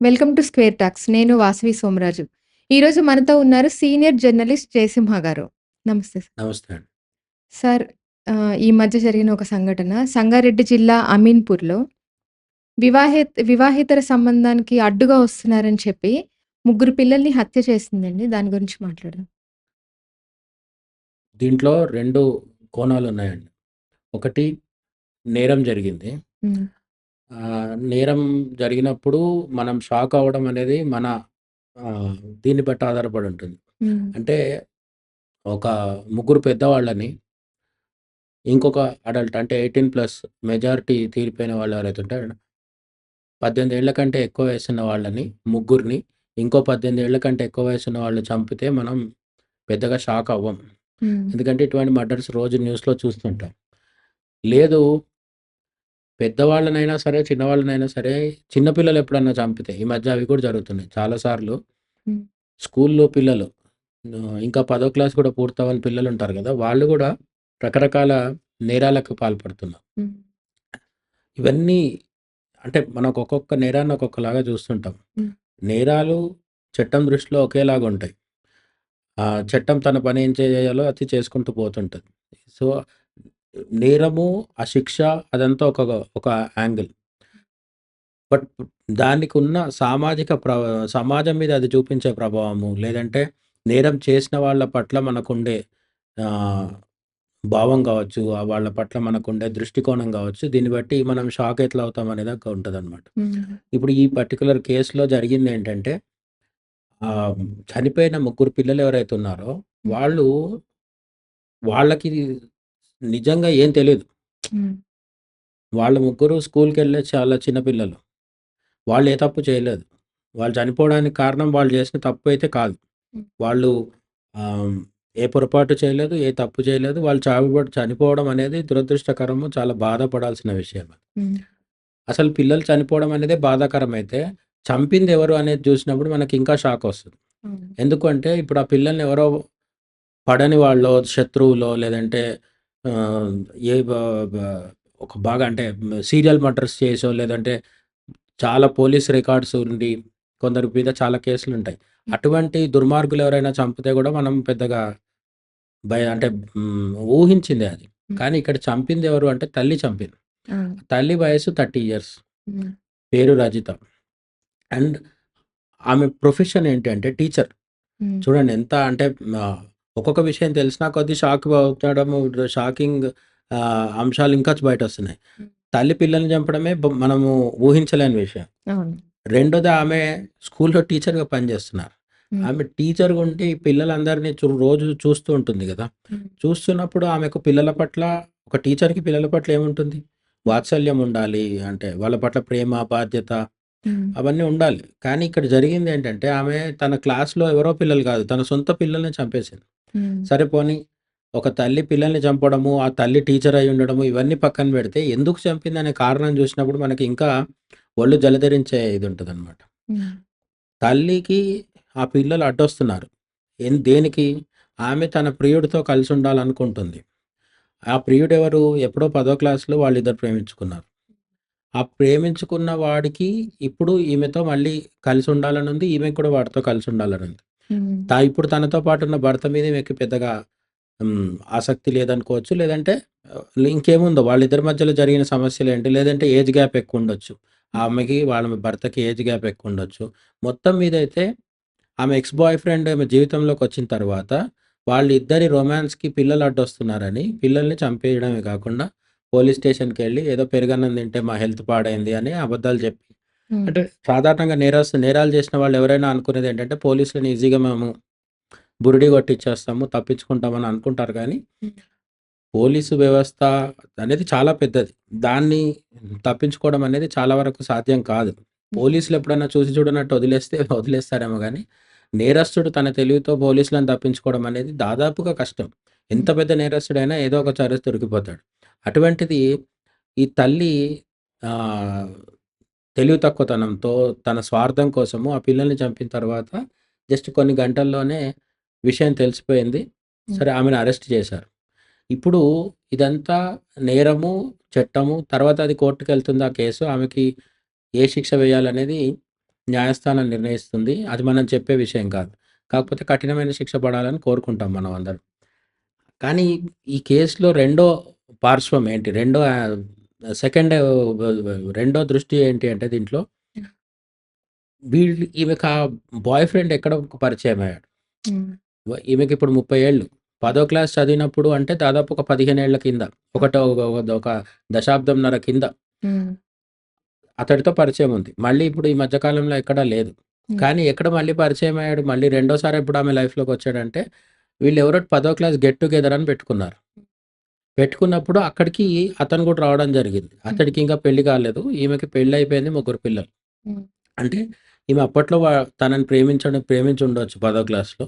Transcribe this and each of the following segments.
Welcome to square talks. నేను వాసవి సోమరాజు. ఈరోజు మనతో ఉన్నారు సీనియర్ జర్నలిస్ట్ జయసింహ గారు. నమస్తే సార్. నమస్తే. సార్ ఈ మధ్య జరిగిన ఒక సంఘటన సంగారెడ్డి జిల్లా అమీన్‌పూర్‌లో వివాహేత్ వివాహేతర సంబంధానికి అడ్డుగా వస్తున్నారని చెప్పి ముగ్గురు పిల్లల్ని హత్య చేసిందండి. దాని గురించి మాట్లాడదాం. దీంట్లో 2 కోణాలున్నాయండి. ఒకటి నేరం జరిగింది. నేరం జరిగినప్పుడు మనం షాక్ అవ్వడం అనేది మన దీన్ని బట్టి ఆధారపడి ఉంటుంది. అంటే ఒక ముగ్గురు పెద్దవాళ్ళని ఇంకొక అడల్ట్ అంటే 18+ మెజారిటీ తీరిపోయిన వాళ్ళు ఎవరైతే ఉంటారో 18 ఏళ్ళ కంటే ఎక్కువ వయసున్న వాళ్ళని ముగ్గురిని ఇంకో 18 ఏళ్ళ కంటే ఎక్కువ వయసున్న వాళ్ళని చంపితే మనం పెద్దగా షాక్ అవ్వం. ఎందుకంటే ఇటువంటి మర్డర్స్ రోజు న్యూస్‌లో చూస్తుంటాం. లేదు పెద్దవాళ్ళనైనా సరే, చిన్నవాళ్ళనైనా సరే చిన్న పిల్లలు ఎప్పుడన్నా చంపితే ఈ మధ్య అవి కూడా జరుగుతున్నాయి. చాలా సార్లు హ్మ్. స్కూల్‌లో పిల్లలు ఇంకా 10వ క్లాస్ కూడా పూర్తవ్వని పిల్లలు ఉంటారు కదా! వాళ్ళు కూడా రకరకాల నేరాలకు పాల్పడుతున్నారు. ఇవన్నీ అంటే మనకు ఒక్కొక్క నేరాన్ని ఒక్కొక్కలాగా చూస్తుంటాం. నేరాలు చట్టం దృష్టిలో ఒకేలాగా ఉంటాయి. చట్టం తన పని ఏం చేయాలో అది చేసుకుంటూ పోతుంటది. సో, నేరము, ఆ శిక్ష అదంతా ఒక ఒక యాంగిల్. బట్ దానికున్న సామాజిక ప్ర సమాజం మీద అది చూపించే ప్రభావము, లేదంటే నేరం చేసిన వాళ్ళ పట్ల మనకుండే భావం కావచ్చు, వాళ్ళ పట్ల మనకుండే దృష్టికోణం కావచ్చు, దీన్ని బట్టి మనం షాక్ ఎట్లా అవుతాం అనేది ఒక ఉంటదనమాట. హ్మ్. ఇప్పుడు ఈ పర్టిక్యులర్ కేస్‌లో జరిగిందేంటంటే ఆహ్, చనిపోయిన ముగ్గురు పిల్లలు ఎవరైతే ఉన్నారో. వాళ్ళు వాళ్ళకి నిజంగా ఏం. హ్మ్. వాళ్ళ ముగ్గురు స్కూల్‌కెళ్ళే చాలా చిన్న పిల్లలు. వాళ్ళు ఏ తప్పు చేయలేదు. వాళ్ళు చనిపోవడానికి కారణం వాళ్ళు చేసిన తప్పు అయితే కాదు. వాళ్ళు ఏ పొరపాటు చేయలేదు, ఏ తప్పు చేయలేదు. వాళ్ళు చావుబడి చనిపోవడం అనేది దురదృష్టకరము, చాలా బాధపడాల్సిన విషయం. అసలు పిల్లలు చనిపోవడం అనేదే బాధాకరమైతే, చంపింది ఎవరు అనేది చూసినప్పుడు మనకి ఇంకా షాక్ వస్తది. ఎందుకంటే ఇప్పుడు ఆ పిల్లల్ని ఎవరో పడని వాళ్ళో, శత్రువులో లేదంటే ఏ ఒక బాగా అంటే సీరియల్ మర్డర్స్ చేసో, లేదంటే చాలా పోలీస్ రికార్డ్స్ ఉండి కొందరి మీద చాలా కేసులుంటాయి. హ్మ్. అటువంటి దుర్మార్గులు ఎవరైనా చంపితే కూడా మనం పెద్దగా భయ అంటే ఊహించిందే అది. కానీ ఇక్కడ చంపింది ఎవరు అంటే తల్లి చంపింది. తల్లి వయస్సు 30 ఇయర్స్. పేరు రజిత. అండ్ ఆమె ప్రొఫెషన్ ఏంటి అంటే టీచర్. చూడండి ఎంత అంటే ఒక్కొక్క విషయం తెలిసినా కొద్దీ షాక్ అవుతడము, షాకింగ్ అంశాలు ఇంకా బయటొస్తున్నాయి. హ్మ్. తల్లి పిల్లల్ని చంపడమే మనము ఊహించలేని విషయం. రెండోది ఆమె స్కూల్‌లో టీచర్‌గా పనిచేస్తున్నారు. ఆమె టీచర్‌గా ఉండి పిల్లలందరిని చు రోజు చూస్తూ ఉంటుంది! హ్మ్. చూస్తున్నప్పుడు ఆమెకు పిల్లల పట్ల ఒక టీచర్‌కి పిల్లల పట్ల ఏముంటుంది? వాత్సల్యం ఉండాలి. అంటే వాళ్ళ పట్ల ప్రేమ, బాధ్యత. అవన్నీ ఉండాలి. కానీ ఇక్కడ జరిగిందేంటంటే ఆమె తన క్లాస్‌లో ఎవరో పిల్లలు కాదు. తన సొంత పిల్లల్ని చంపేసింది. సరే పోనీ ఒక తల్లి పిల్లల్ని చంపడము, ఆ తల్లి టీచర్ అయ్యి ఉండడము ఇవన్నీ పక్కన పెడితే ఎందుకు చంపిందనే కారణం చూసినప్పుడు మనకి ఇంకా ఒళ్ళు జలధరించే ఇది ఉంటదనమాట. హ్మ్. తల్లికి ఆ పిల్లలు అడ్డొస్తున్నారు. దేనికి? ఆమె తన ప్రియుడితో కలిసి ఉండాలనుకుంటుంది. ఆ ప్రియుడెవరు? ఎప్పుడో 10వ క్లాస్‌లో వాళ్ళిద్దరు ప్రేమించుకున్నారు. ఆ ప్రేమించుకున్న వాడికి ఇప్పుడు ఈమెతో మళ్ళీ కలిసి ఉండాలనుంది. ఈమెకు కూడా వాడితో కలిసి ఉండాలనుంది. హ్మ్. తా ఇప్పుడు తనతో పాటు ఉన్న భర్త మీద మీకు పెద్దగా ఆసక్తి లేదనుకోవచ్చు. లేదంటే ఇంకేముందో వాళ్ళిద్దరి మధ్యలో జరిగిన సమస్యలు ఏంటి లేదంటే ఏజ్ గ్యాప్ ఎక్కువ ఉండొచ్చు ఆమెకి వాళ్ళ భర్తకి ఏజ్ గ్యాప్ ఎక్కువుండొచ్చు. మొత్తం మీద అయితే ఆమె ఎక్స్ బాయ్ ఫ్రెండ్ ఆమె జీవితంలోకొచ్చిన తర్వాత వాళ్ళిద్దరి రొమాన్స్‌కి పిల్లలు అడ్డొస్తున్నారని పిల్లల్ని చంపేయడమే కాకుండా పోలీస్ స్టేషన్‌కెళ్ళి ఏదో పెరుగన్నం తింటే మా హెల్త్ పాడైంది అని అబద్ధాలు చెప్పి అంటే సాధారణంగా నేరస్తు నేరాలు చేసిన వాళ్ళు ఎవరైనా అనుకునేదేంటంటే పోలీసులని ఈజీగా మేము బురిడి కొట్టిచ్చేస్తాము, తప్పించుకుంటామని అనుకుంటారు కానీ. పోలీసు వ్యవస్థ అనేది చాలా పెద్దది. దాన్ని తప్పించుకోవడం అనేది చాలా వరకు సాధ్యం కాదు. పోలీసులు ఎప్పుడన్నా చూసి చూడనట్టు వదిలేస్తే వదిలేస్తారేమో గానీ, నేరస్తుడు తన తెలివితో పోలీసులను తప్పించుకోవడం అనేది దాదాపుగా కష్టం. ఎంత. పెద్ద నేరస్తుడైనా ఏదో ఒక చోట దొరికిపోతాడు. అటువంటిది ఈ తల్లి తెలివి తక్కువతనంతో తన స్వార్థం కోసము ఆ పిల్లల్ని చంపిన తర్వాత జస్ట్ కొన్ని గంటల్లోనే విషయం తెలిసిపోయింది. సరే ఆమెను అరెస్ట్ చేశారు. ఇప్పుడు ఇదంతా నేరము, చట్టము తర్వాత అది కోర్టుకెళ్తుంది ఆ కేసు. ఆమెకి ఏ శిక్ష వేయాలనేది న్యాయస్థానం నిర్ణయిస్తుంది. అది మనం చెప్పే విషయం కాదు. కాకపోతే కఠినమైన శిక్ష పడాలని కోరుకుంటాం మనం అందరం. కానీ ఈ కేస్‌లో రెండో పార్శ్వం ఏంటి? రెండో సెకండ్ రెండో దృష్టి ఏంటి అంటే దీంట్లో. వీళ్ళు ఈమెకా బాయ్ ఫ్రెండ్ ఎక్కడో పరిచయమయ్యాడు. హ్మ్. వ ఈమెకిప్పుడు 30 ఏళ్ళు. పదో క్లాస్ చదివినప్పుడు అంటే దాదాపు ఒక 15 ఏళ్ళ కింద. ఒకటో ఒక దశాబ్దంన్నర కింద. అతడితో పరిచయం ఉంది. మళ్ళీ ఇప్పుడు ఈ మధ్య కాలంలో ఎక్కడా లేదు. కానీ ఎక్కడ మళ్ళీ పరిచయం అయ్యాడు? మళ్ళీ రెండోసారి ఎప్పుడు ఆమె లైఫ్‌లోకొచ్చాడంటే వీళ్ళెవరో పదో క్లాస్ గెట్ టుగెదర్ అని పెట్టుకున్నారు. పెట్టుకున్నప్పుడు అక్కడికి అతను కూడా రావడం జరిగింది. అతడికి ఇంకా పెళ్ళి కాలేదు. ఈమెకి పెళ్ళయిపోయింది. ముగ్గురు పిల్లలు. అంటే ఈమె అప్పట్లో తనని ప్రేమించడం ప్రేమించుండొచ్చు పదో క్లాస్‌లో.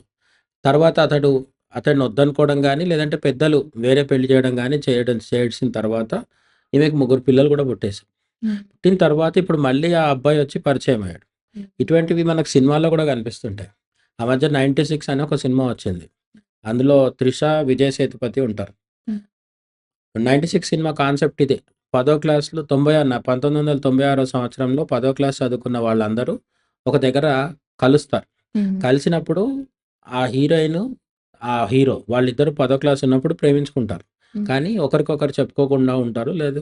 తర్వాత అతడు అతడిని వద్దనుకోవడం గాని, లేదంటే పెద్దలు వేరే పెళ్ళి చేయడం గాని చేయడం చేసిన తర్వాత ఈమెకి ముగ్గురు పిల్లలు కూడా పుట్టేసారు. హ్మ్. పుట్టిన తర్వాత ఇప్పుడు మళ్ళీ ఆ అబ్బాయి వచ్చి పరిచయం అయ్యాడు. ఇటువంటివి మనకు సినిమాల్లో కూడా కనిపిస్తుంటాయి. ఆ మధ్య 96 అని ఒక సినిమా వచ్చింది. అందులో త్రిష, విజయ్ సేతుపతి ఉంటారు. హ్మ్. 96 సినిమా కాన్సెప్ట్ ఇదే. పదో క్లాస్‌లో 90 అన్న 1996 సంవత్సరంలో పదో క్లాస్ చదువుకున్న వాళ్ళందరూ ఒక దగ్గర కలుస్తారు. కలిసినప్పుడు ఆ హీరోయిన్, ఆ హీరో వాళ్ళిద్దరూ పదో క్లాస్ ఉన్నప్పుడు ప్రేమించుకుంటారు. కానీ ఒకరికొకరు చెప్పుకోకుండా ఉంటారు. లేదు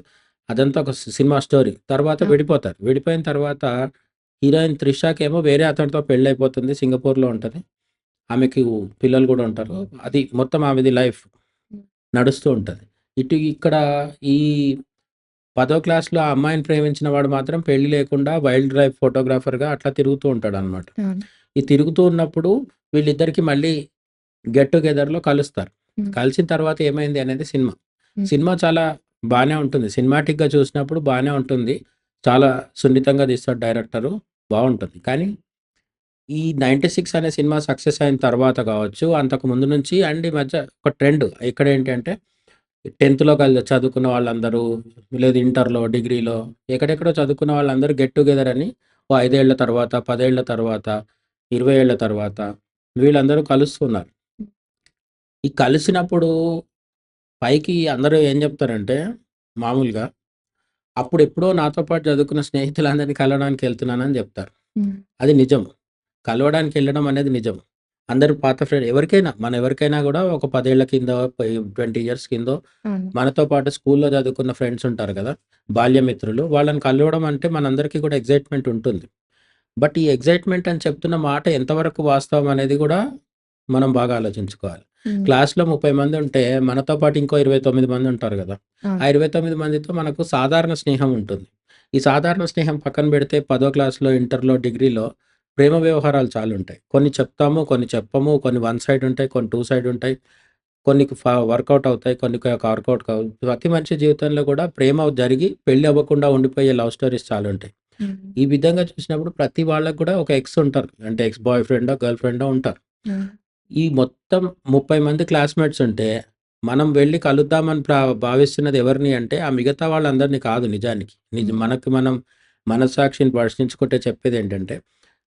అదంతా ఒక సినిమా స్టోరీ. తర్వాత! విడిపోతారు. విడిపోయిన తర్వాత హీరోయిన్ త్రిషకేమో వేరే అతనితో పెళ్ళయిపోతుంది. సింగపూర్‌లో ఉంటది. ఆమెకు పిల్లలు కూడా ఉంటారు. అది మొత్తం ఆమెది లైఫ్. నడుస్తూ ఉంటది. ఇటు ఇక్కడ ఈ పదో క్లాస్‌లో ఆ అమ్మాయిని ప్రేమించిన వాడు మాత్రం పెళ్ళి లేకుండా వైల్డ్ లైఫ్ ఫోటోగ్రాఫర్‌గా అట్లా తిరుగుతూ ఉంటాడనమాట. అవును. ఈ తిరుగుతూ ఉన్నప్పుడు వీళ్ళిద్దరికీ మళ్ళీ గెట్ టుగెదర్‌లో కలుస్తారు. కలిసిన తర్వాత ఏమైంది అనేది సినిమా. సినిమా చాలా బానే ఉంటుంది. సినిమాటిక్‌గా చూసినప్పుడు బానే ఉంటుంది. చాలా సున్నితంగా తీస్తాడు డైరెక్టరు. బావుంటుంది. కానీ ఈ 96 అనే సినిమా సక్సెస్ అయిన తర్వాత కావచ్చు, అంతకు ముందు నుంచి అండ్ ఈ మధ్య ఒక ట్రెండ్ ఇక్కడేంటంటే 10థ్‌లో కల్ చదువుకున్న వాళ్ళందరూ లేదు ఇంటర్‌లో, డిగ్రీలో ఎక్కడెక్కడో చదువుకున్న వాళ్ళందరూ గెట్ టుగెదర్ అని ఓ 5 ఏళ్ళ తర్వాత, 10 ఏళ్ళ తర్వాత, 20 ఏళ్ళ తర్వాత వీళ్ళందరూ కలుస్తున్నారు. ఈ కలిసినప్పుడు పైకి అందరూ ఏం చెప్తారంటే మామూలుగా అప్పుడెప్పుడో నాతో పాటు చదువుకున్న స్నేహితులందరిని కలవడానికి ఎళ్తున్నానని చెప్తారు. అది నిజం. కలవడానికి ఎళ్ళడం అనేది నిజం. అందరూ పాత ఫ్రెండ్ ఎవరికైనా మన ఎవరికైనా కూడా ఒక 10 ఏళ్ళ కిందో, 20 ఇయర్స్ కిందో. మనతో పాటు స్కూల్‌లో చదువుకున్న ఫ్రెండ్స్ ఉంటారు కదా! బాల్యమిత్రులు. వాళ్ళని కలవడం అంటే మనందరికీ కూడా ఎక్సైట్‌మెంట్ ఉంటుంది. బట్ ఈ ఎక్సైట్‌మెంట్ అని చెప్తున్న మాట ఎంతవరకు వాస్తవం అనేది కూడా మనం బాగా ఆలోచించుకోవాలి. క్లాస్‌లో 30 మంది ఉంటే మనతో పాటు ఇంకో 29 మంది ఉంటారు కదా! ఆ అవును. 29 మందితో మనకు సాధారణ స్నేహం ఉంటుంది. ఈ సాధారణ స్నేహం పక్కన పెడితే పదో క్లాస్‌లో, ఇంటర్‌లో, డిగ్రీలో ప్రేమ వ్యవహారాలు చాలా ఉంటాయి. కొన్ని చెప్తాము, కొన్ని చెప్పము. కొన్ని వన్ సైడ్ ఉంటాయి. కొన్ని టూ సైడ్ ఉంటాయి. కొన్ని వర్కౌట్ అవుతాయి. కొన్ని వర్కౌట్ కావు. ప్రతి మనిషి జీవితంలో కూడా ప్రేమ జరిగి పెళ్ళి అవ్వకుండా ఉండిపోయే లవ్ స్టోరీస్ చాలా ఉంటాయి. ఈ విధంగా చూసినప్పుడు ప్రతి వాళ్ళకి కూడా ఒక ఎక్స్ ఉంటారు. అంటే ఎక్స్ బాయ్ ఫ్రెండో, గర్ల్ ఫ్రెండో ఉంటారు. ఈ మొత్తం 30 మంది క్లాస్‌మేట్స్ ఉంటే మనం వెళ్ళి కలుద్దామని ప్ర భావిస్తున్నది ఎవరిని అంటే ఆ మిగతా వాళ్ళందరిని కాదు నిజానికి. నిజ. మనకు మనం మనస్సాక్షిని ప్రశ్నించుకుంటే చెప్పేదేంటంటే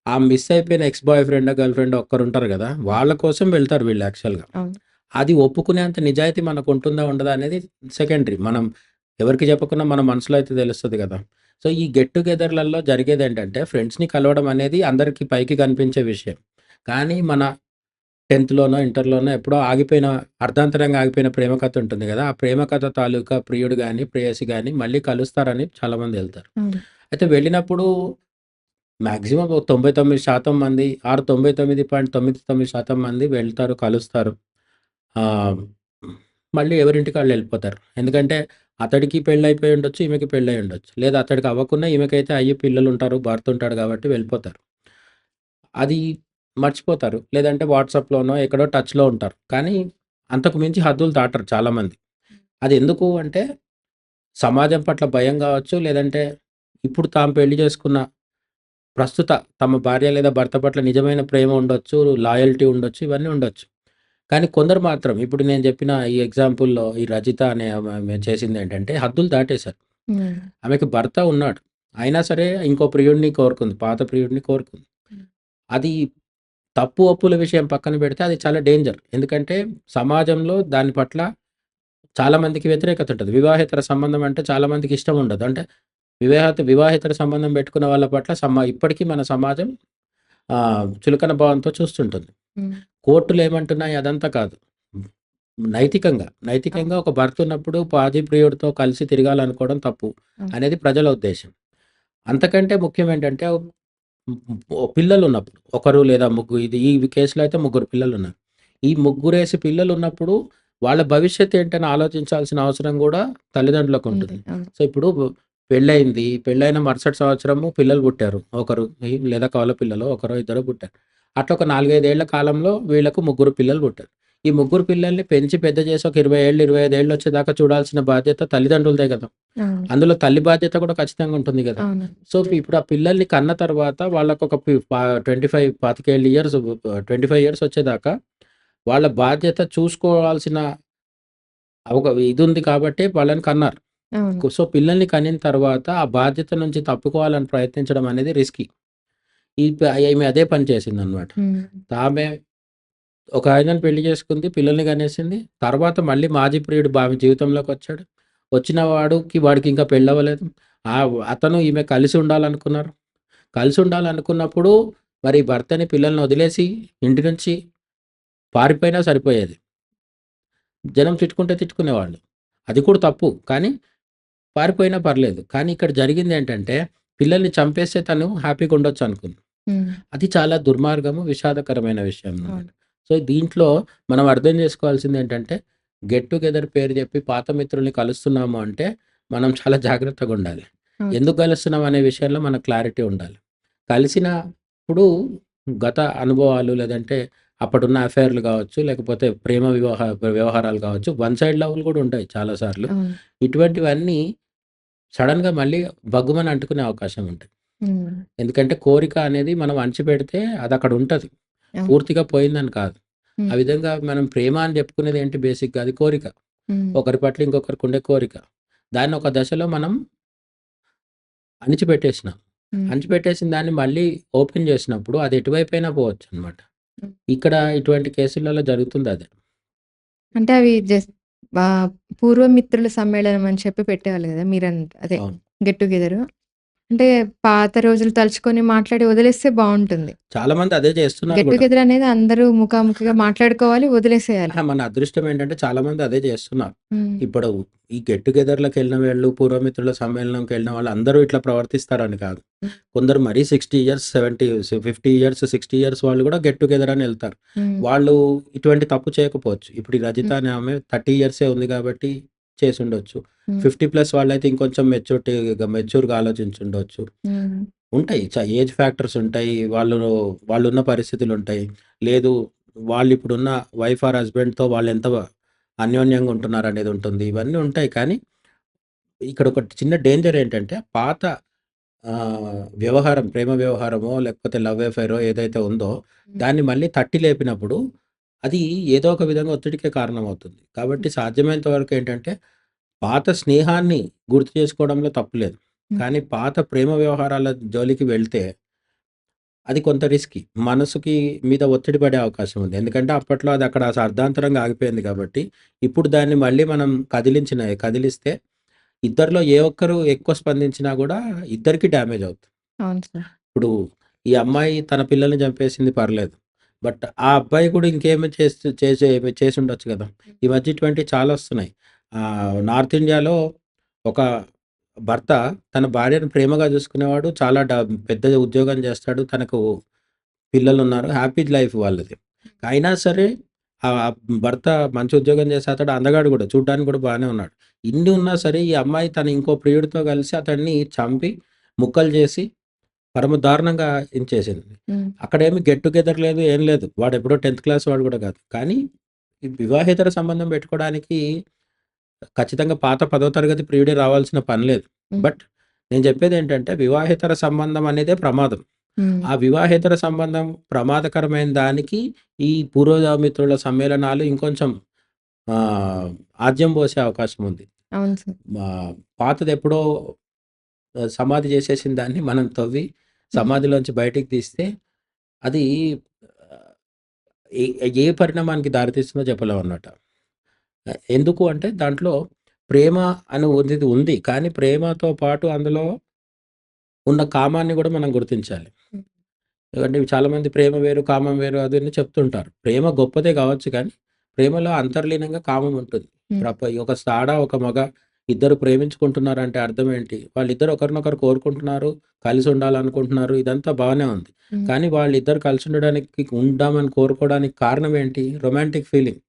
ఆ మిస్ అయిపోయిన ఎక్స్ బాయ్ ఫ్రెండో, గర్ల్ ఫ్రెండో ఒక్కరుంటారు కదా! వాళ్ళ కోసం వెళ్తారు వీళ్ళు యాక్చువల్‌గా. అది ఒప్పుకునేంత నిజాయితీ మనకుంటుందా? ఉండదా? అనేది సెకండరీ. మనం ఎవరికీ చెప్పకున్నా మన మనసులో అయితే తెలుస్తది కదా! సో, ఈ గెట్ టుగెదర్‌లలో జరిగేదేంటంటే ఫ్రెండ్స్‌ని కలవడం అనేది అందరికి పైకి కనిపించే విషయం. కానీ మన 10థ్‌లోనో, ఇంటర్‌లోనో ఎప్పుడో ఆగిపోయిన అర్ధాంతరంగా ఆగిపోయిన ప్రేమ కథ ఉంటుంది కదా! ఆ ప్రేమ కథ తాలూకా ప్రియుడు గాని, ప్రేయసి గాని మళ్ళీ కలుస్తారని చాలామంది. అవును. అయితే వెళ్ళినప్పుడు మాక్సిమం ఓ 99% మంది ఆరు తొంభై తొమ్మిది పాయింట్ తొమ్మిది తొమ్మిది శాతం మంది వెళ్తారు, కలుస్తారు. మళ్ళీ ఎవరింటికి వాళ్ళు వెళ్ళిపోతారు ఎందుకంటే అతడికి పెళ్ళయిపోయి ఉండొచ్చు, ఈమెకి పెళ్ళయి ఉండొచ్చు. లేదా అతడికి అవ్వకుండా ఈమెకైతే అయ్యి పిల్లలుంటారు, భర్త ఉంటాడు కాబట్టి వెళ్ళిపోతారు. అది మర్చిపోతారు. లేదంటే వాట్సాప్‌లోనో ఎక్కడో టచ్‌లో ఉంటారు. కానీ అంతకు మించి హద్దులు దాటరు చాలామంది. అది ఎందుకు అంటే సమాజం పట్ల భయం కావచ్చు, లేదంటే ఇప్పుడు తాము పెళ్ళి చేసుకున్న ప్రస్తుత తమ భార్య లేదా భర్త పట్ల నిజమైన ప్రేమ ఉండొచ్చు, లాయల్టీ ఉండొచ్చు, ఇవన్నీ ఉండొచ్చు. కానీ కొందరు మాత్రం ఇప్పుడు నేను చెప్పిన ఈ ఎగ్జాంపుల్‌లో ఈ రజిత అనే ఆమె చేసిందేంటంటే హద్దులు దాటేశారు. ఆమెకు భర్త ఉన్నాడు. అయినా సరే ఇంకో ప్రియుడిని కోరుకుంది. పాత ప్రియుడిని కోరుకుంది. అది తప్పు, ఒప్పుల విషయం పక్కన పెడితే అది చాలా డేంజర్. ఎందుకంటే సమాజంలో దాని పట్ల చాలా మందికి వ్యతిరేకత ఉంటది. వివాహేతర సంబంధం అంటే చాలా మందికి ఇష్టం ఉండదు. అంటే వివాహత వివాహేతర సంబంధం పెట్టుకున్న వాళ్ళ పట్ల సమా ఇప్పటికీ మన సమాజం చులకన భావంతో చూస్తుంటుంది. కోర్టులు ఏమంటున్నాయి అదంతా కాదు. నైతికంగా, నైతికంగా ఒక భర్త ఉన్నప్పుడు పాది ప్రియుడితో కలిసి తిరగాలనుకోవడం తప్పు. అనేది ప్రజల ఉద్దేశ్యం. అంతకంటే ముఖ్యం ఏంటంటే ఓ పిల్లలున్నప్పుడు ఒకరు లేదా ముగ్గురు ఇది ఈ కేసులో అయితే ముగ్గురు పిల్లలున్నారు. ఈ ముగ్గురేసి పిల్లలున్నప్పుడు వాళ్ళ భవిష్యత్తు ఏంటని ఆలోచించాల్సిన అవసరం గూడా తల్లిదండ్రులకు. ఉంటుంది. సో, ఇప్పుడు పెళ్ళయింది. పెళ్ళైన మరుసటి సంవత్సరము పిల్లలు పుట్టారు. ఒకరు లేదా కవల పిల్లలో ఒకరో ఇద్దరో పుట్టారు. అట్లా ఒక 4, 5 ఏళ్ళ కాలంలో వీళ్ళకు ముగ్గురు పిల్లలు పుట్టారు. ఈ ముగ్గురు పిల్లల్ని పెంచి పెద్ద చేసి ఒక 20 ఏళ్ళు, 25 ఏళ్ళు వచ్చేదాకా చూడాల్సిన బాధ్యత తల్లిదండ్రులదే! అవును. అందులో తల్లి బాధ్యత కూడా ఖచ్చితంగా ఉంటుంది! అవును. సో, ఇప్పుడు ఆ పిల్లల్ని కన్న తర్వాత వాళ్ళకొక పి పా 25, 25 ఇయర్స్ 25 ఇయర్స్ వచ్చేదాకా వాళ్ళ బాధ్యత చూసుకోవాల్సిన ఒక ఇదుంది కాబట్టే వాళ్ళని కన్నారు. అవును. సో, పిల్లల్ని కనిన తర్వాత ఆ బాధ్యత నుంచి తప్పుకోవాలని ప్రయత్నించడం అనేది రిస్కీ. ఈ ఈమె అదే పని చేసిందనమాట. హ్మ్. ఆమె ఒక ఆయనని పెళ్ళి చేసుకుంది. పిల్లల్ని కనేసింది. తర్వాత మళ్ళీ మాజీ ప్రియుడు ఆమె జీవితంలోకొచ్చాడు. వచ్చిన వాడుకి వాడికి ఇంకా పెళ్ళవ్వలేదు. ఆహ్, అతను ఈమె కలిసి ఉండాలనుకున్నారు. కలిసి ఉండాలనుకున్నప్పుడు మరి భర్తని, పిల్లల్ని వదిలేసి ఇంటి నుంచి పారిపోయినా సరిపోయేది. జనం తిట్టుకుంటే తిట్టుకునేవాళ్ళు. అది కూడా తప్పు. కానీ పారిపోయినా పర్లేదు. కానీ ఇక్కడ జరిగిందేంటంటే పిల్లల్ని చంపేస్తే తను హ్యాపీగా ఉండొచ్చు అనుకుంది. అది చాలా దుర్మార్గము, విషాదకరమైన విషయం. సో, దీంట్లో మనం అర్థం చేసుకోవాల్సిందేంటంటే గెట్ టుగెదర్ పేరు చెప్పి పాత మిత్రుల్ని కలుస్తున్నాము అంటే మనం చాలా జాగ్రత్తగా ఉండాలి. ఎందుకు కలుస్తున్నాం అనే విషయంలో మనకు క్లారిటీ ఉండాలి. కలిసినప్పుడు గత అనుభవాలు లేదంటే అప్పుడున్న అఫైర్‌లు కావచ్చు, లేకపోతే ప్రేమ వివాహ వ్యవహారాలు కావచ్చు, వన్ సైడ్ లవ్‌లు కూడా ఉంటాయి చాలా సార్లు. అవును. ఇటువంటివన్నీ సడెన్‌గా మళ్ళీ భగ్గుమని అంటుకునే అవకాశం ఉంటది. ఎందుకంటే కోరిక అనేది మనం అణిచిపెడితే అదక్కడ ఉంటది. అవును. పూర్తిగా పోయిందని కాదు. ఆ. విధంగా మనం ప్రేమ అని చెప్పుకునేది ఏంటి బేసిక్‌గా అది కోరిక. ఒకరి పట్ల ఇంకొకరికి ఉండే కోరిక. దాన్ని ఒక దశలో మనం అణిచిపెట్టేసినాం. అణిచిపెట్టేసిన దాన్ని మళ్ళీ ఓపెన్ చేసినప్పుడు అది ఎటువైపైనా పోవచ్చనమాట. హ్మ్. ఇక్కడ ఇటువంటి కేసులలో జరుగుతుందదే. అంటే అవి జస్ట్ ఆహ్, పూర్వ మిత్రుల సమ్మేళనం అని చెప్పి పెట్టేవాళ్ళు గదా! మీరన్ అదే. Get together. అంటే పాత రోజులు తలుచుకొని మాట్లాడి వదిలేస్తే బావుంటుంది. చాలా మంది అదే చేస్తున్నారు గెట్ గూడా. టుగెదర్ అనేది అందరూ ముఖాముఖిగా మాట్లాడుకోవాలి, వదిలేసేయాలి. మన అదృష్టం ఏంటంటే చాలా మంది అదే చేస్తున్నారు. హ్మ్. ఇప్పుడు ఈ గెట్ టుగెదర్‌లకెళ్ళిన వీళ్ళు, పూర్వమిత్రుల సమ్మేళనంకెళ్ళిన వాళ్ళు అందరూ ఇట్లా ప్రవర్తిస్తారని కాదు. హ్మ్. కొందరు మరీ 60 ఇయర్స్, 70 50 ఇయర్స్, 60 ఇయర్స్ వాళ్ళు కూడా గెట్ టుగెదర్ అని ఎళ్తారు. హ్మ్. వాళ్ళు ఇటువంటి తప్పు చేయకపోవచ్చు. ఇప్పుడు ఈ రజిత హ్మ్. అనే ఆమె 30 ఇయర్సే ఉంది కాబట్టి చేసుండొచ్చు. హ్మ్. 50 ప్లస్ వాళ్ళైతే ఇంకొంచెం మెచ్యూరిటీగా మెచ్యూర్‌గా ఆలోచించుండొచ్చు. హ్మ్. ఉంటాయి. చ ఏజ్ ఫ్యాక్టర్స్ ఉంటాయి. వాళ్ళు వాళ్ళున్న పరిస్థితులుంటాయి. లేదు వాళ్ళిప్పుడున్న వైఫ్ ఆర్ హస్బెండ్‌తో వాళ్ళెంత అన్యోన్యంగా ఉంటున్నారనేది ఉంటుంది. ఇవన్నీ ఉంటాయి. కానీ ఇక్కడ ఒక చిన్న డేంజర్ ఏంటంటే పాత వ్యవహారం ప్రేమ వ్యవహారమో లేకపోతే లవ్ అఫైరో ఏదైతే ఉందో. దాన్ని మళ్ళీ తట్టి లేపినప్పుడు అది ఏదో ఒక విధంగా ఒత్తిడికే కారణమవుతుంది. కాబట్టి. సాధ్యమైనంత వరకు ఏంటంటే పాత స్నేహాన్ని గుర్తు చేసుకోవడంలో తప్పు లేదు. హ్మ్. కానీ పాత ప్రేమ వ్యవహారాల జోలికి వెళ్తే అది కొంత రిస్కీ. మనసుకి మీద ఒత్తిడి పడే అవకాశం ఉంది. ఎందుకంటే అప్పట్లో అది అక్కడ అర్ధాంతరంగా ఆగిపోయింది కాబట్టి ఇప్పుడు దాన్ని మళ్ళీ మనం కదిలించిన కదిలిస్తే ఇద్దరిలో ఏ ఒక్కరు ఎక్కువ స్పందించినా గూడా ఇద్దరికీ డ్యామేజ్ అవుతుంది. అవును సార్. ఇప్పుడు ఈ అమ్మాయి తన పిల్లల్ని చంపేసింది పర్లేదు. బట్ ఆ అబ్బాయి కూడా ఇంకేమి చేస్తే చేసే చేసి ఉండొచ్చు కదా ఈ మధ్య ఇటువంటివి చాలా వస్తున్నాయి. నార్త్ ఇండియాలో ఒక భర్త తన భార్యను ప్రేమగా చూసుకునేవాడు. చాలా డ పెద్ద ఉద్యోగం చేస్తాడు. తనకు పిల్లలు ఉన్నారు హ్యాపీ లైఫ్ వాళ్ళది. అయినా సరే ఆ భర్త మంచి ఉద్యోగం చేసే అతడు అందగాడు కూడా చూడ్డానికి కూడా బాగానే ఉన్నాడు. ఇన్ని ఉన్నా సరే ఈ అమ్మాయి తన ఇంకో ప్రియుడితో కలిసి అతన్ని చంపి ముక్కలు చేసి పరమ దారుణంగా ఇంచేసింది. హ్మ్. అక్కడేమి గెట్ టుగెదర్ లేదు. ఏం లేదు. వాడెప్పుడో 10థ్ క్లాస్ వాడు కూడా కాదు. కానీ ఈ వివాహేతర సంబంధం పెట్టుకోవడానికి ఖచ్చితంగా పాత పదో తరగతి ప్రియుడే రావాల్సిన పని లేదు. బట్ నేను చెప్పేదేంటంటే వివాహేతర సంబంధం అనేదే ప్రమాదం. ఆ వివాహేతర సంబంధం ప్రమాదకరమైన దానికి ఈ పూర్వమిత్రుల సమ్మేళనాలు ఇంకొంచెం ఆజ్యం పోసే అవకాశం ఉంది. అవును సార్. సమాధి చేసేసిన దాన్ని మనం తవ్వి. సమాధిలోంచి బయటికి తీస్తే అది ఏ పరిణామానికి దారితీస్తుందో చెప్పలేమన్నమాట. ఎందుకు అంటే దాంట్లో ప్రేమ అని ఉంది ఉంది. కానీ ప్రేమతో పాటు అందులో ఉన్న కామాన్ని గూడా మనం గుర్తించాలి. ఎందుకంటే చాలామంది ప్రేమ వేరు, కామం వేరు అది అని చెప్తుంటారు. ప్రేమ గొప్పదే కావచ్చు కానీ, ప్రేమలో అంతర్లీనంగా కామం ఉంటుంది. ఒక ఆడ, ఒక మగ ఇద్దరు ప్రేమించుకుంటున్నారంటే అర్థం ఏంటి? వాళ్ళిద్దరు ఒకరినొకరు కోరుకుంటున్నారు, కలిసి ఉండాలనుకుంటున్నారు. ఇదంతా బానే ఉంది. కానీ వాళ్ళిద్దరు కలిసి ఉండడానికి ఉందామని కోరుకోవడానికి కారణం ఏంటి? Romantic feeling.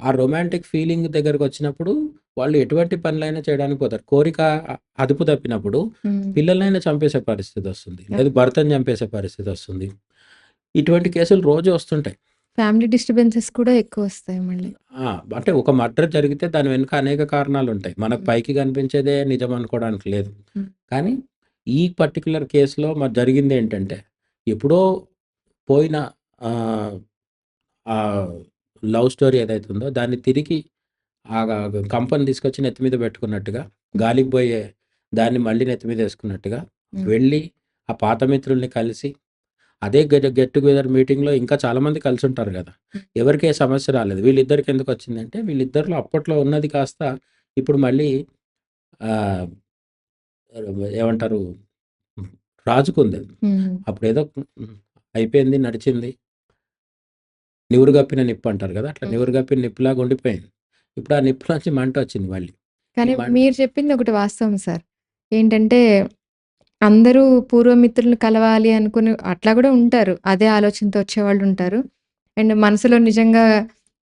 ఆ రొమాంటిక్ ఫీలింగ్ దగ్గరకొచ్చినప్పుడు వాళ్ళు ఎటువంటి పనులైనా చేయడానికి పోతారు. కోరిక అదుపు తప్పినప్పుడు హ్మ్. పిల్లలనైనా చంపేసే పరిస్థితొస్తుంది. యాహ్! లేదు భర్తని చంపేసే పరిస్థితొస్తుంది. ఇటువంటి కేసులు రోజు వస్తుంటాయి. ఫ్యామిలీ డిస్టర్బెన్సెస్ కూడా ఎక్కువొస్తాయి మళ్ళీ. ఆ! అంటే ఒక మర్డర్ జరిగితే దాని వెనుక అనేక కారణాలుంటాయి. మనకు హ్మ్. పైకి కనిపించేదే నిజం అనుకోవడానికి లేదు. కానీ ఈ పర్టిక్యులర్ కేస్‌లో మరి జరిగిందేంటంటే, ఎప్పుడో పోయిన లవ్ స్టోరీ ఏదైతే ఉందో దాన్ని తిరిగి ఆగా కంపని తీసుకొచ్చి నెత్తి మీద పెట్టుకున్నట్టుగా. గాలికి పోయే దాన్ని మళ్ళీ నెత్తి మీదేసుకున్నట్టుగా హ్మ్. వెళ్ళి ఆ పాత మిత్రుల్ని కలిసి అదే గెట్ గెట్ టుగెదర్ మీటింగ్‌లో ఇంకా చాలామంది కలిసుంటారు గదా! హ్మ్. ఎవరికీ ఏ సమస్య రాలేదు. వీళ్ళిద్దరికి ఎందుకొచ్చిందంటే వీళ్ళిద్దరిలో అప్పట్లో ఉన్నది కాస్త ఇప్పుడు మళ్ళీ ఏమంటారు? రాజుకుంది. అప్పుడేదో హ్మ్, అయిపోయింది, నడిచింది. నివురు గప్పిన నిప్పు అంటారు గదా! అట్లా. నివురు గప్పిన నిప్పులాగా ఉండిపోయింది. ఇప్పుడు ఆ నిప్పులోంచి మంటొచ్చింది మళ్ళీ. ఈ కానీ మం మీరు చెప్పింది ఒకటి వాస్తవం సార్. ఏంటంటే అందరూ పూర్వ మిత్రుల్ని కలవాలి అనుకుని అట్లా గూడా ఉంటారు. అదే ఆలోచనతో వచ్చేవాళ్ళుంటారు. అండ్ మనసులో నిజంగా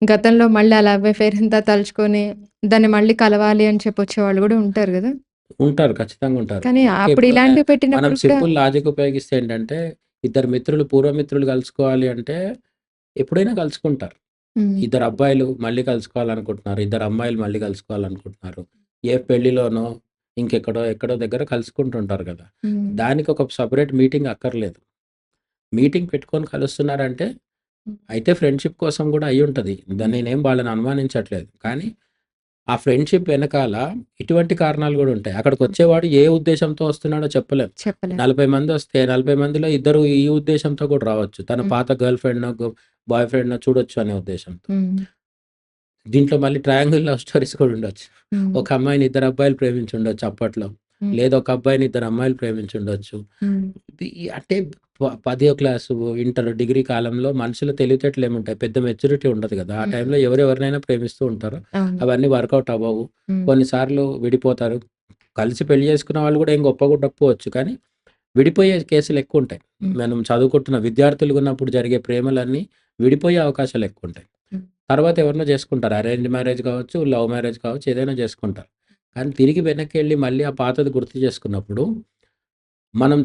గతంలో మళ్ళీ అలా అఫైర్ అంతా తలుచుకొని దాన్ని మళ్ళీ కలవాలి అని చెప్పి వచ్చేవాళ్ళు గూడా ఉంటారు గదా! ఉంటారు. ఖచ్చితంగా ఉంటారు. కానీ. అప్పుడు ఇలాంటివి కూడా సింపుల్ లాజిక్ ఉపయోగిస్తే ఏంటంటే, ఇద్దరు మిత్రులు పూర్వ మిత్రులు కలుసుకోవాలి అంటే ఎప్పుడైనా కలుసుకుంటారు. ఇద్దరు అబ్బాయిలు మళ్ళీ కలుసుకోవాలనుకుంటున్నారు. ఇద్దరు అమ్మాయిలు మళ్ళీ కలుసుకోవాలనుకుంటున్నారు. ఏ పెళ్ళిలోనో, ఇంకెక్కడో, ఎక్కడో దగ్గర కలుసుకుంటుంటారు! హ్మ్. దానికి ఒక సెపరేట్ మీటింగ్ అక్కర్లేదు. మీటింగ్ పెట్టుకొని కలుస్తున్నారంటే. అయితే ఫ్రెండ్‌షిప్ కోసం గూడా అయ్యుంటది. దాన్ని హ్మ్. నేనేం వాళ్ళని అనుమానించట్లేదు. కానీ ఆ ఫ్రెండ్‌షిప్ వెనకాల ఇటువంటి కారణాలు గూడా ఉంటాయి. హ్మ్. అక్కడికొచ్చేవాడు ఏ ఉద్దేశ్యంతో వస్తున్నాడో చెప్పలేం. చెప్పలేం. 40 మందొస్తే 40 మందిలో ఇద్దరు ఈ ఉద్దేశ్యంతో కూడా రావచ్చు. తన. పాత గర్ల్ ఫ్రెండ్‌నో, గ బాయ్ ఫ్రెండ్‌నో చూడొచ్చు అనే ఉద్దేశ్యంతో. దీంట్లో మళ్ళీ ట్రయాంగిల్ లవ్ స్టోరీస్ కూడా ఉండొచ్చు. ఒక అమ్మాయిని ఇద్దరు అబ్బాయిలు ప్రేమించుండొచ్చు అప్పట్లో. హ్మ్. లేదా ఒక అబ్బాయిని ఇద్దరు అమ్మాయిలు ప్రేమించుండొచ్చు. హ్మ్. ఇది అంటే పదో క్లాసు, ఇంటర్, డిగ్రీ కాలంలో మనుషుల తెలివితేటలు ఏముంటాయి? పెద్ద మెచ్యూరిటీ ఉండదు గదా! ఆ. టైంలో ఎవరెవరినైనా ప్రేమిస్తూ ఉంటారు. అవును. అవన్నీ వర్కౌట్ అవ్వవు. కొన్నిసార్లు విడిపోతారు. కలిసి పెళ్ళి చేసుకున్న వాళ్ళు గూడా ఏం గొప్పగా ఉండకపోవచ్చు. కానీ విడిపోయే కేసులు ఎక్కువుంటాయి. హ్మ్. మనం చదువుకుంటున్న విద్యార్థులుగా ఉన్నప్పుడు జరిగే ప్రేమలన్నీ విడిపోయే అవకాశాలు ఎక్కువుంటాయి. హ్మ్. తర్వాత ఎవరినో చేసుకుంటారు. అరేంజ్ మ్యారేజ్ కావచ్చు, లవ్ మ్యారేజ్ కావచ్చు ఏదైనా చేసుకుంటారు. కానీ తిరిగి వెనక్కెళ్ళి మళ్ళీ ఆ పాతది గుర్తు చేసుకున్నప్పుడు మనం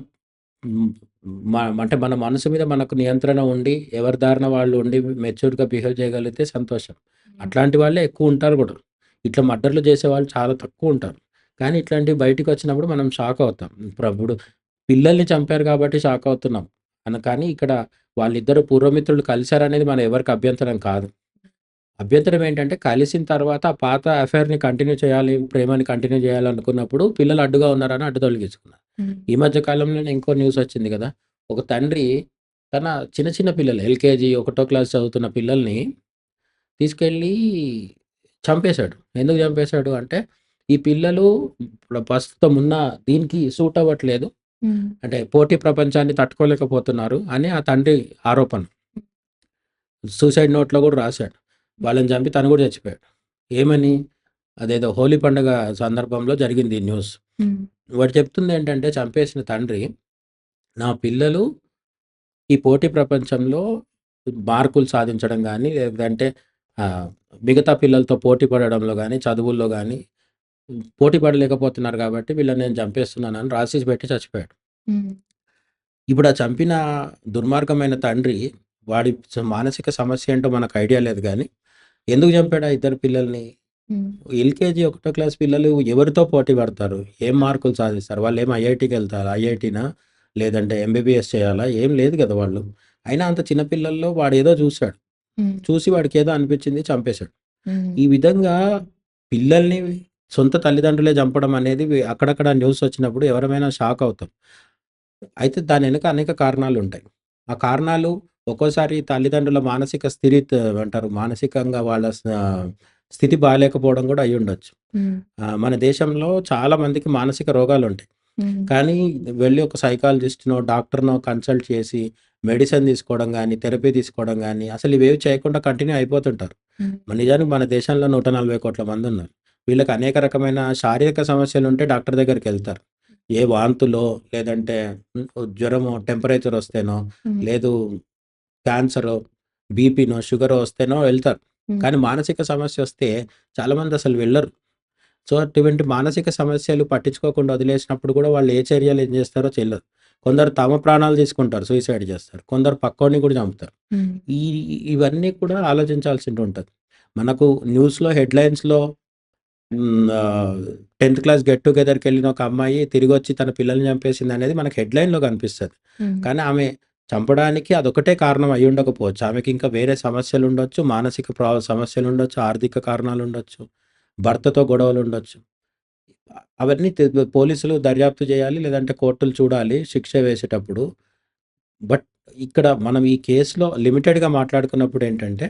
అంటే మన మనసు మీద మనకు నియంత్రణ ఉండి, ఎవరి దారిన వాళ్ళు ఉండి మెచ్యూర్డ్‌గా బిహేవ్ చేయగలిగితే సంతోషం. అట్లాంటి వాళ్ళే ఎక్కువుంటారు గూడా. ఇట్లా మర్డర్‌లు చేసేవాళ్ళు చాలా తక్కువుంటారు. కానీ ఇట్లాంటివి బయటికొచ్చినప్పుడు మనం షాక్ అవుతాం. ఇప్పుడప్పుడు పిల్లల్ని చంపారు కాబట్టి షాక్ అవుతున్నాం. అన కానీ ఇక్కడ వాళ్ళిద్దరు పూర్వమిత్రులు కలిసారనేది మన ఎవరికీ అభ్యంతరం కాదు. అభ్యంతరం ఏంటంటే కలిసిన తర్వాత ఆ పాత అఫైర్‌ని కంటిన్యూ చేయాలి, ప్రేమని కంటిన్యూ చేయాలనుకున్నప్పుడు పిల్లలు అడ్డుగా ఉన్నారని అడ్డు తొలగించుకున్నారు. ఈ మధ్య కాలంలోనే ఇంకో న్యూస్ వచ్చింది గదా! ఒక తండ్రి తన చిన్న చిన్న పిల్లలు ఎల్‌కేజీ, ఒకటో క్లాస్ చదువుతున్న పిల్లల్ని తీసుకెళ్ళి చంపేశాడు. ఎందుకు చంపేశాడు అంటే, ఈ పిల్లలు ప్రస్తుతం ఉన్న దీనికి సూట్ అవ్వట్లేదు. అంటే పోటీ ప్రపంచాన్ని తట్టుకోలేకపోతున్నారు అని ఆ తండ్రి ఆరోపణ. సూసైడ్ నోట్‌లో గూడా రాసాడు. వాళ్ళని చంపి తను గూడా చచ్చిపోయాడు. ఏమని? అదేదో హోలీ పండుగ సందర్భంలో జరిగింది ఈ న్యూస్. వాడు చెప్తుందేంటంటే చంపేసిన తండ్రి, నా పిల్లలు ఈ పోటీ ప్రపంచంలో మార్కులు సాధించడం గానీ, లేదంటే మిగతా పిల్లలతో పోటీ పడడంలో గానీ, చదువుల్లో గానీ పోటీ పడలేకపోతున్నారు గాబట్టి వీళ్ళని నేను చంపేస్తున్నానని రాసేసి పెట్టి చచ్చిపోయాడు. ఇప్పుడు ఆ చంపిన దుర్మార్గమైన తండ్రి వాడి మానసిక సమస్య ఏంటో మనకు ఐడియా లేదు గానీ, ఎందుకు చంపాడు ఆ ఇద్దరు పిల్లల్ని? ఎల్‌కేజీ, ఒకటో క్లాస్ పిల్లలు ఎవరితో పోటీ పడతారు? ఏం మార్కులు సాధిస్తారు? వాళ్ళేం ఐఐటీకెళ్తారా? ఐఐటీనా? లేదంటే ఎంబీబీఎస్ చేయాలా? ఏం లేదు గదా వాళ్ళు. అయినా అంత చిన్న పిల్లల్లో వాడేదో చూసాడు. హ్మ్. చూసి వాడికేదో అనిపించింది చంపేశాడు. ఈ విధంగా పిల్లల్ని సొంత తల్లిదండ్రులే చంపడం అనేది అక్కడక్కడ న్యూస్ వచ్చినప్పుడు ఎవరమైనా షాక్ అవుతాం. అయితే దాని వెనక అనేక కారణాలుంటాయి. ఆ కారణాలు ఒక్కోసారి తల్లిదండ్రుల మానసిక స్థిరిత్ అంటారు. మానసికంగా వాళ్ళ స్థితి బాలేకపోవడం గూడా అయ్యుండొచ్చు. హ్మ్. ఆహ్, మన దేశంలో చాలా మందికి మానసిక రోగాలుంటాయి. హ్మ్. కానీ వెళ్ళి ఒక సైకాలజిస్ట్‌నో, డాక్టర్‌నో కన్సల్ట్ చేసి మెడిసిన్ తీసుకోవడం గాని, థెరపీ తీసుకోవడం గాని అసలు ఇవేవి చేయకుండా కంటిన్యూ అయిపోతుంటారు. మన నిజానికి మన దేశంలో 140,00,00,000 మందున్నారు. వీళ్ళకి అనేక రకమైన శారీరక సమస్యలుంటే డాక్టర్ దగ్గరికెళ్తారు. ఏ వాంతులో లేదంటే జ్వరమో, టెంపరేచర్ వస్తేనో. లేదు క్యాన్సరో, బీపీనో, షుగరో వస్తేనో వెళ్తారు. కానీ మానసిక సమస్యొస్తే చాలామంది అసలు వెళ్ళరు. సో, అటువంటి మానసిక సమస్యలు పట్టించుకోకుండా వదిలేసినప్పుడు కూడా వాళ్ళు ఏ చర్యలు ఏం చేస్తారో చెల్లదు. కొందరు తమ ప్రాణాలు తీసుకుంటారు. సూసైడ్ చేస్తారు. కొందరు పక్కోడిని కూడా చంపుతారు. ఈ ఇవన్నీ కూడా ఆలోచించాల్సి ఉంటది. మనకు న్యూస్‌లో హెడ్‌లైన్స్‌లో 10థ్ క్లాస్ గెట్ టుగెదర్‌కెళ్ళిన ఒక అమ్మాయి తిరిగొచ్చి తన పిల్లల్ని చంపేసిందనేది మనకు హెడ్‌లైన్‌లో కనిపిస్తది. కానీ ఆమె చంపడానికి అదొకటే కారణం అయ్యుండకపోవచ్చు. ఆమెకి ఇంకా వేరే సమస్యలుండొచ్చు. మానసిక ప్రా సమస్యలుండొచ్చు. ఆర్థిక కారణాలుండొచ్చు. భర్తతో గొడవలుండొచ్చు. అవన్నీ తె పోలీసులు దర్యాప్తు చేయాలి. లేదంటే కోర్టులు చూడాలి శిక్ష వేసేటప్పుడు. బట్ ఇక్కడ మనం ఈ కేస్‌లో లిమిటెడ్‌గా మాట్లాడుకున్నప్పుడు ఏంటంటే,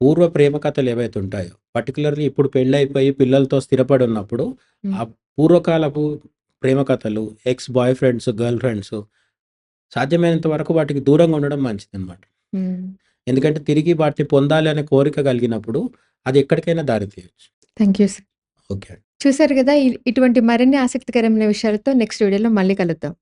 పూర్వ ప్రేమ కథలు ఏవైతే ఉంటాయో పర్టిక్యులర్‌లీ ఇప్పుడు పెళ్ళయిపోయి పిల్లలతో స్థిరపడి ఉన్నప్పుడు. ఆ పూర్వకాలపు ప్రేమ కథలు, ex boyfriends, girlfriends సాధ్యమైనంత వరకు వాటికి దూరంగా ఉండడం మంచిదనమాట. హ్మ్. ఎందుకంటే తిరిగి వాటిని పొందాలి అనే కోరిక కలిగినప్పుడు అది ఎక్కడికైనా దారి తీయొచ్చు. Thank you sir. ఓకే. చూసారు! ఇ ఇటువంటి మరిన్ని ఆసక్తికరమైన విషయాలతో నెక్స్ట్ వీడియోలో మళ్ళీ కలుద్దాం.